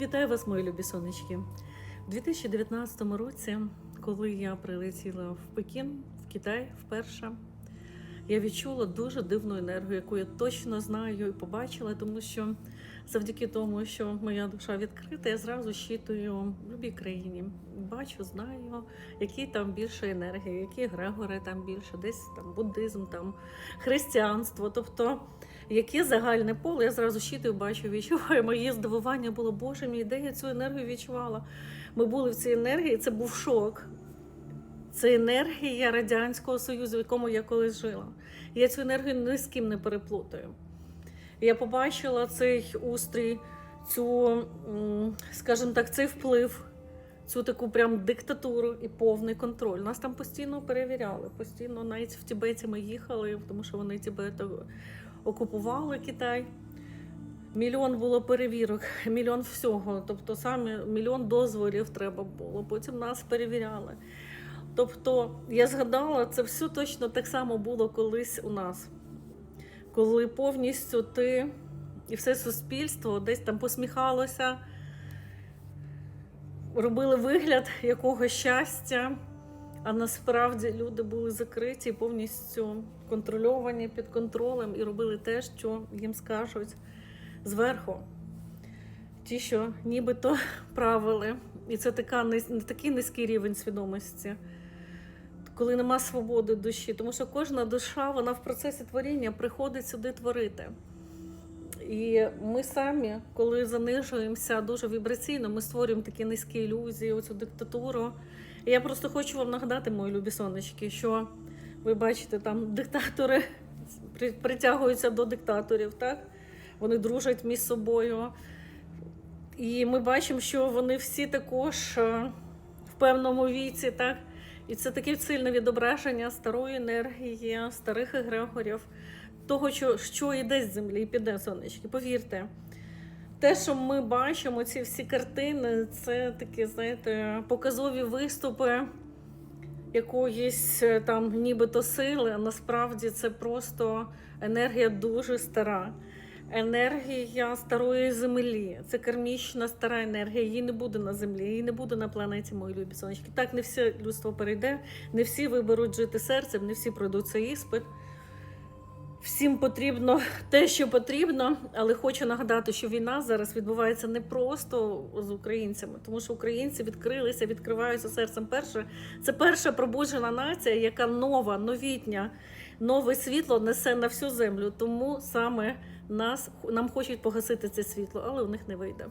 Вітаю вас, мої любі сонечки. У 2019 році, коли я прилетіла в Пекін, в Китай вперше, я відчула дуже дивну енергію, яку я точно знаю і побачила, тому що завдяки тому, що моя душа відкрита, я зразу щитую в будь-якій країні. Бачу, знаю, які там більше енергії, які Грегори там більше, десь там буддизм, там християнство. Тобто, яке загальне поле, я зразу щитую, бачу, відчуваю. Моє здивування було, Боже мій, де цю енергію відчувала. Ми були в цій енергії, це був шок. Це енергія Радянського Союзу, в якому я колись жила. Я цю енергію ні з ким не переплутаю. Я побачила цей устрій, цю, скажімо так, цей вплив, цю таку прям диктатуру і повний контроль. Нас там постійно перевіряли. Постійно навіть в Тібеті ми їхали, тому що вони Тібет окупували Китай. Мільйон було перевірок, мільйон всього. Тобто саме мільйон дозволів треба було. Потім нас перевіряли. Тобто, я згадала, це все точно так само було колись у нас, коли повністю ти і все суспільство десь там посміхалося, робили вигляд якогось щастя, а насправді люди були закриті, повністю контрольовані під контролем і робили те, що їм скажуть зверху. Ті, що нібито правили. І це така, низ- такий низький рівень свідомості коли нема свободи душі, тому що кожна душа вона в процесі творіння приходить сюди творити. І ми самі, коли занижуємося дуже вібраційно, ми створюємо такі низькі ілюзії, оцю диктатуру. І я просто хочу вам нагадати, мої любі сонечки, що ви бачите, там диктатори притягуються до диктаторів, так? Вони дружать між собою. І ми бачимо, що вони всі також е, в певному віці, так? І це таке сильне відображення старої енергії, старих егрегорів, того, що, що йде з землі і піде сонечки. Повірте, те, що ми бачимо, ці всі картини, це такі, знаєте, показові виступи якоїсь е, там нібито сили, а насправді це просто енергія дуже стара. Енергія старої землі. Це кармічна стара енергія. Її не буде на землі, її не буде на планеті, мої любі сонечки. Так, не все людство перейде, не всі виберуть жити серцем, не всі пройдуть цей іспит. Всім потрібно те, що потрібно, але хочу нагадати, що війна зараз відбувається не просто з українцями, тому що українці відкрилися, відкриваються серцем. Перше це перша пробуджена нація, яка нова, новітня, нове світло несе на всю землю. Тому саме нас нам хочуть погасити це світло, але у них не вийде.